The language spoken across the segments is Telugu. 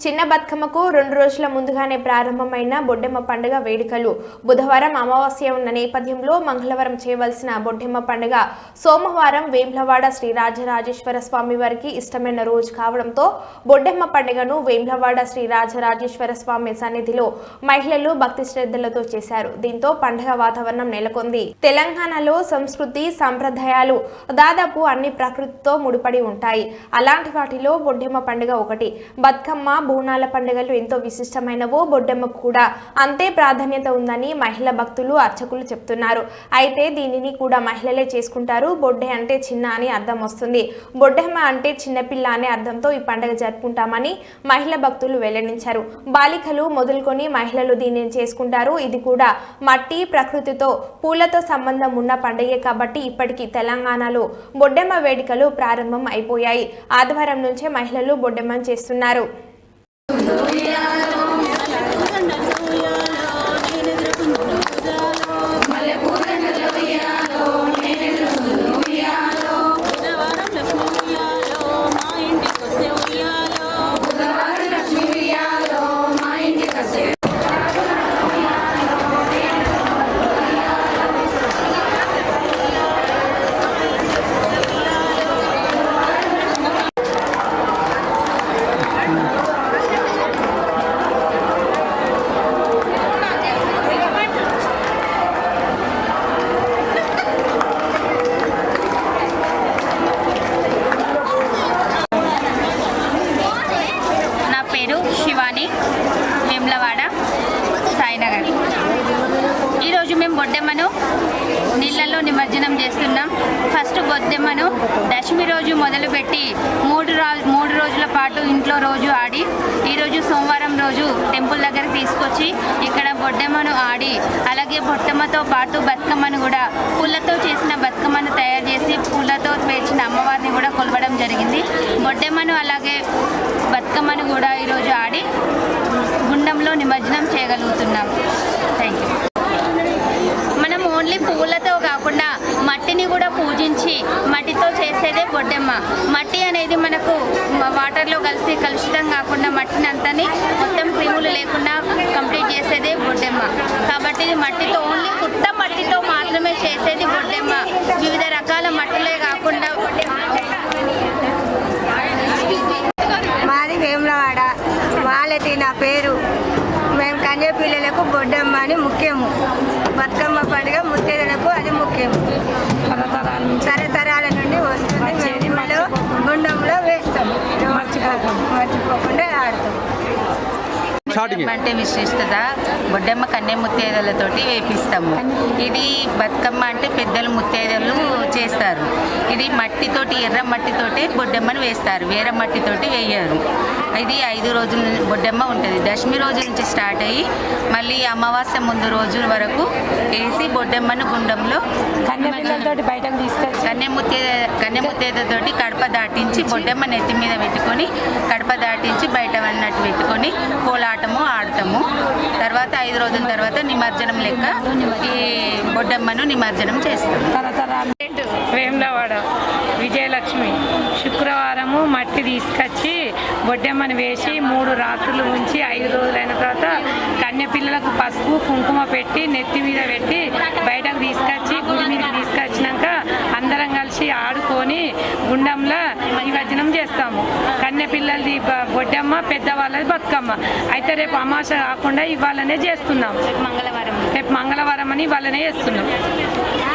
చిన్న బతుకమ్మకు రెండు రోజుల ముందుగానే ప్రారంభమైన బొడ్డెమ్మ పండుగ వేడుకలు. బుధవారం అమావాస్య ఉన్న నేపథ్యంలో మంగళవారం చేయవలసిన బొడ్డెమ్మ పండుగ. సోమవారం వేమ్లవాడ శ్రీ రాజరాజేశ్వర స్వామి వారికి ఇష్టమైన రోజు కావడంతో బొడ్డెమ్మ పండుగను వేమ్లవాడ శ్రీ రాజరాజేశ్వర స్వామి సన్నిధిలో మహిళలు భక్తి శ్రద్ధలతో చేశారు. దీంతో పండుగ వాతావరణం నెలకొంది. తెలంగాణలో సంస్కృతి సంప్రదాయాలు దాదాపు అన్ని ప్రకృతితో ముడిపడి ఉంటాయి. అలాంటి వాటిలో బొడ్డెమ్మ పండుగ ఒకటి. బతుకమ్మ బోనాల పండుగలు ఎంతో విశిష్టమైనవో బొడ్డెమ్మకు కూడా అంతే ప్రాధాన్యత ఉందని మహిళా భక్తులు అర్చకులు చెప్తున్నారు. అయితే దీనిని కూడా మహిళలే చేసుకుంటారు. బొడ్డె అంటే చిన్న అని అర్థం వస్తుంది. బొడ్డెమ్మ అంటే చిన్నపిల్ల అనే అర్థంతో ఈ పండుగ జరుపుకుంటామని మహిళా భక్తులు వెల్లడించారు. బాలికలు మొదలుకొని మహిళలు దీనిని చేసుకుంటారు. ఇది కూడా మట్టి ప్రకృతితో పూలతో సంబంధం ఉన్న పండుగే కాబట్టి ఇప్పటికీ తెలంగాణలో బొడ్డెమ్మ వేడుకలు ప్రారంభం అయిపోయాయి. ఆదివారం నుంచే మహిళలు బొడ్డెమ్మను చేస్తున్నారు. బుధవారం చేస్తున్నాం. ఫస్ట్ బొద్దెమ్మను దశమి రోజు మొదలుపెట్టి మూడు రా మూడు రోజుల పాటు ఇంట్లో రోజు ఆడి ఈరోజు సోమవారం రోజు టెంపుల్ దగ్గర తీసుకొచ్చి ఇక్కడ బొడ్డెమ్మను ఆడి అలాగే బొట్టమ్మతో పాటు బతుకమ్మను కూడా పూలతో చేసిన బతుకమ్మను తయారు చేసి పూలతో పేర్చిన అమ్మవారిని కూడా కొలవడం జరిగింది. బొడ్డెమ్మను అలాగే బతుకమ్మను కూడా ఈరోజు ఆడి గుండంలో నిమజ్జనం చేయగలుగుతున్నాం. థ్యాంక్ యూ మనం ఓన్లీ పువ్వులతో కూడా పూజించి మట్టితో చేసేదే బొడ్డెమ్మ. మట్టి అనేది మనకు వాటర్లో కలిసి కలుషితం కాకుండా మట్టిని అంతని మొత్తం క్రిములు లేకుండా కంప్లీట్ చేసేదే బొడ్డెమ్మ. కాబట్టి ఇది మట్టితో ఓన్లీ పుట్ట మట్టితో మాత్రమే చేసేది బొడ్డెమ్మ. వివిధ రకాల మట్టిలే కాకుండా మాది వేములవాడ. వాళ్ళది నా పేరు. మేము కన్య పిల్లలకు బొడ్డమ్మ అని ముఖ్యము. బతుకమ్మ పండుగ ముత్తేదలకు అది ముఖ్యము తరతరాల నుండి వస్తుంది. ఊళ్ళో గుండంలో వేస్తాము మర్చిపోకుండా ఆడతాం. అంటే విశిష్టత బొడ్డమ్మ కన్నె ముత్తేదలతోటి వేపిస్తాము. ఇది బతుకమ్మ అంటే పెద్దలు ముత్తేదలు చేస్తారు. ఇది మట్టితోటి ఎర్ర మట్టితోటి బొడ్డమ్మను వేస్తారు. వేరే మట్టితోటి వేయరు. ఇది ఐదు రోజుల బొడ్డమ్మ ఉంటుంది. దశమి రోజు నుంచి స్టార్ట్ అయ్యి మళ్ళీ అమావాస్య ముందు రోజు వరకు వేసి బొడ్డమ్మను గుండంలో బయటకు తీసుకొచ్చి కన్నెముత్తేదతోటి కడప దాటించి బొడ్డమ్మ నెత్తి మీద పెట్టుకొని కడప దాటించి బయట అన్నట్టు పెట్టుకొని కోలాటము ఆడతాము తర్వాత ఐదు రోజుల తర్వాత నిమజ్జనం లెక్క ఈ బొడ్డమ్మను నిమజ్జనం చేస్తాము వేములవాడ విజయలక్ష్మి. శుక్రవారము మట్టి తీసుకొచ్చి బొడ్డెమ్మని వేసి మూడు రాత్రులు ఉంచి ఐదు రోజులైన తర్వాత కన్య పిల్లలకు పసుపు కుంకుమ పెట్టి నెత్తి మీద పెట్టి పిల్లలది బొడ్డమ్మ పెద్దవాళ్ళది బతుకమ్మ. అయితే రేపు అమాస కాకుండా ఇవాళనే చేస్తున్నాం. మంగళవారం. రేపు మంగళవారం అని వాళ్ళనే చేస్తున్నాం.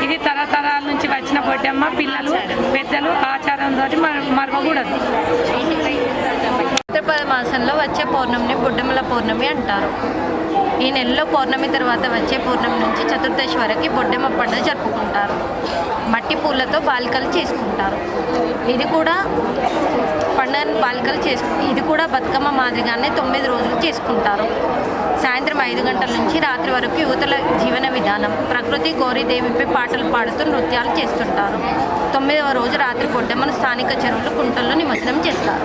ఇది తరతరాల నుంచి వచ్చిన బొడ్డమ్మ పిల్లలు పెద్దలు ఆచారంతో మరవకూడదు. భాద్రపద మాసంలో వచ్చే పౌర్ణమిని బొడ్డెమ్మల పౌర్ణమి అంటారు. ఈ నెలలో పౌర్ణమి తర్వాత వచ్చే పౌర్ణమి నుంచి చతుర్దశి వరకు బొడ్డెమ్మ పండుగ జరుపుకుంటారు. మట్టి పూలతో బాలికలు చేసుకుంటారు. ఇది కూడా పండుగను బాలికలు చేసుకు ఇది కూడా బతుకమ్మ మాదిరిగానే తొమ్మిది రోజులు చేసుకుంటారు. సాయంత్రం ఐదు గంటల నుంచి రాత్రి వరకు యువతల జీవన విధానం ప్రకృతి గోరీదేవిపై పాటలు పాడుతూ నృత్యాలు చేస్తుంటారు. తొమ్మిదవ రోజు రాత్రి బొడ్డెమ్మను స్థానిక చెరువులు కుంటల్లో నిమజ్జనం చేస్తారు.